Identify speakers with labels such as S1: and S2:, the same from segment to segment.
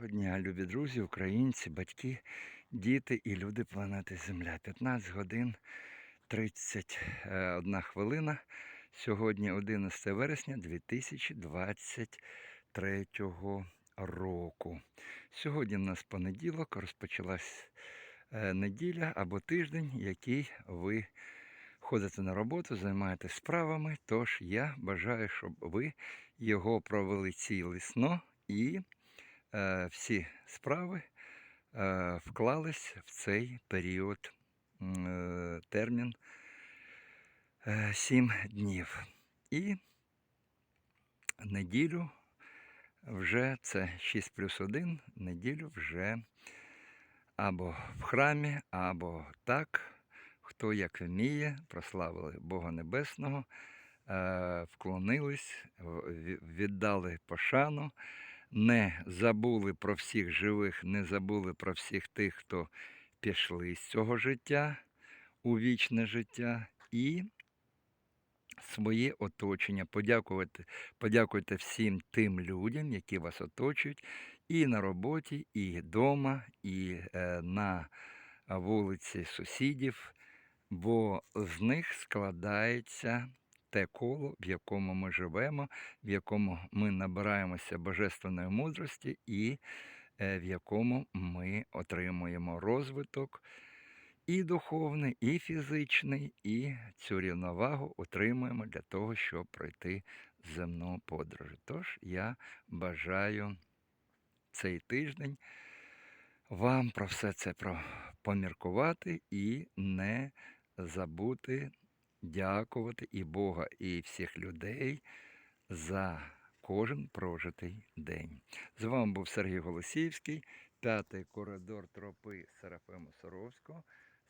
S1: Доброго дня, любі друзі, українці, батьки, діти і люди планети Земля. 15 годин 31 хвилина. Сьогодні 11 вересня 2023 року. Сьогодні в нас понеділок, розпочалась е, неділя або тиждень, який ви ходите на роботу, займаєтесь справами. Тож я бажаю, щоб ви його провели цілісно і е, всі справи е, вклались в цей період е, термін 7 днів. І неділю вже це 6 плюс 1, неділю вже або в храмі, або так, хто як вміє, прославили Бога Небесного, е, вклонились, віддали пошану не забули про всіх живих, не забули про всіх тих, хто пішли з цього життя у вічне життя, і своє оточення. Подякувати, подякуйте всім тим людям, які вас оточують, і на роботі, і вдома, і е, на вулиці сусідів, бо з них складається те коло, в якому ми живемо, в якому ми набираємося божественної мудрості і е, в якому ми отримуємо розвиток і духовний, і фізичний, і цю рівновагу отримуємо для того, щоб пройти земну подорож. Тож я бажаю цей тиждень вам про все це поміркувати і не забути дякувати і Бога, і всіх людей за кожен прожитий день. З вами був Сергій Голосіївський, п'ятий коридор тропи Серафима Соровського,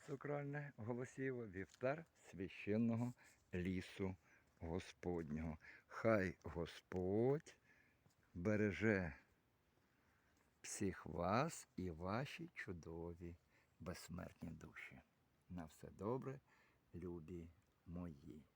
S1: Сакральне Голосієво, вівтар священного лісу Господнього. Хай Господь береже всіх вас і ваші чудові безсмертні душі. На все добре, любі moyen.